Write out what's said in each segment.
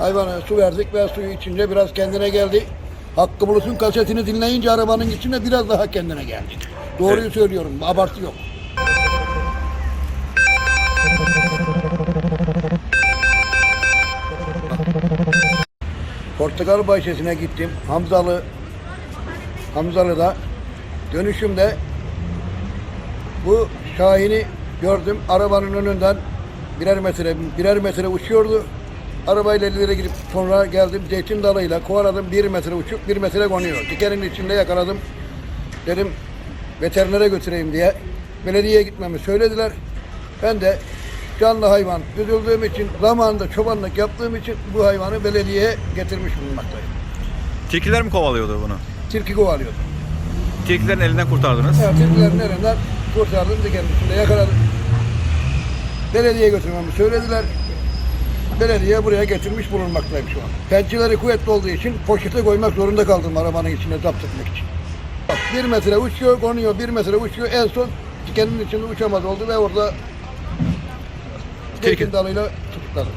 Hayvana su verdik ve suyu içince biraz kendine geldi. Hakkı Bulut'un kasetini dinleyince arabanın içinde biraz daha kendine geldi. Doğruyu Evet. söylüyorum, abartı yok. Portakal bahçesine gittim. Hamzalı Hamzalı'da dönüşümde bu Şahin'i gördüm. Arabanın önünden birer metre birer metre uçuyordu. Arabayla ileri gidip sonra geldim zeytin dalıyla kovaladım. Bir metre uçup bir metre konuyor. Dikenin içinde yakaladım. Dedim veterinere götüreyim diye. Belediyeye gitmemi söylediler. Ben de canlı hayvan üzüldüğüm için zamanında çobanlık yaptığım için bu hayvanı belediyeye getirmiş bulunmaktayım. Tilkiler mi kovalıyordu bunu? Tilki kovalıyordu. Tilkilerin elinden kurtardınız. Evet, tilkilerin elinden kurtardım dikenin içinde yakaladım. Belediyeye götürmemi söylediler. Belediye buraya getirmiş bulunmaktayım şu an. Pençeleri kuvvetli olduğu için poşete koymak zorunda kaldım arabanın içine zapt etmek için. Bak, bir metre uçuyor, konuyor, bir metre uçuyor. En son dikenin içinde uçamaz oldu ve orada zeytin dalıyla tutukladım.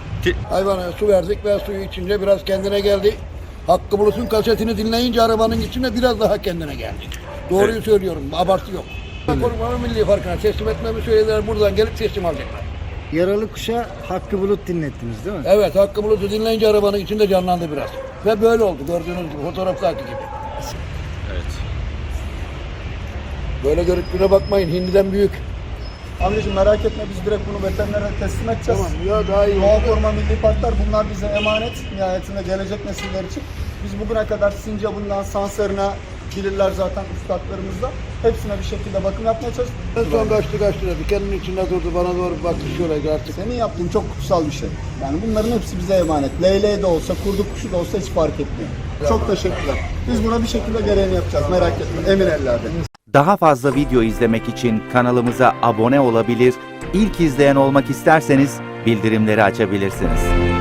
Hayvana su verdik ve suyu içince biraz kendine geldi. Hakkı Bulut'un kasetini dinleyince arabanın içinde biraz daha kendine geldi. Doğruyu Evet. söylüyorum, abartı yok. Koruma Milli Parkı'na teslim etmemi söylediler. Buradan gelip teslim alacaklar. Yaralı kuşa Hakkı Bulut dinlettiniz değil mi? Evet, Hakkı Bulut'u dinleyince arabanın içinde canlandı biraz. Ve böyle oldu gördüğünüz gibi, fotoğraftaki gibi. Evet. Böyle görüntüne bakmayın, hindiden büyük. Amcacığım merak etme biz direkt bunu veterinere teslim edeceğiz. Tamam, ya daha iyi Doğa. Koruma Milli Parklar bunlar bize emanet. Nihayetinde gelecek nesiller için. Biz bugüne kadar sincabından sansarına bilirler zaten üstadlarımızla. Hepsine bir şekilde bakım yapmaya çalıştık. En son kaçtı kaçtı dedi. Kendinin içinde durdu, bana doğru baktı şöyle artık. Senin yaptığın çok kutsal bir şey. Yani bunların hepsi bize emanet. Leyleği de olsa, kurdu kuşu da olsa hiç fark etmiyor. Çok teşekkürler. Biz buna bir şekilde gereğini yapacağız. Merak etme. Emin ellerde. Daha fazla video izlemek için kanalımıza abone olabilir, ilk izleyen olmak isterseniz bildirimleri açabilirsiniz.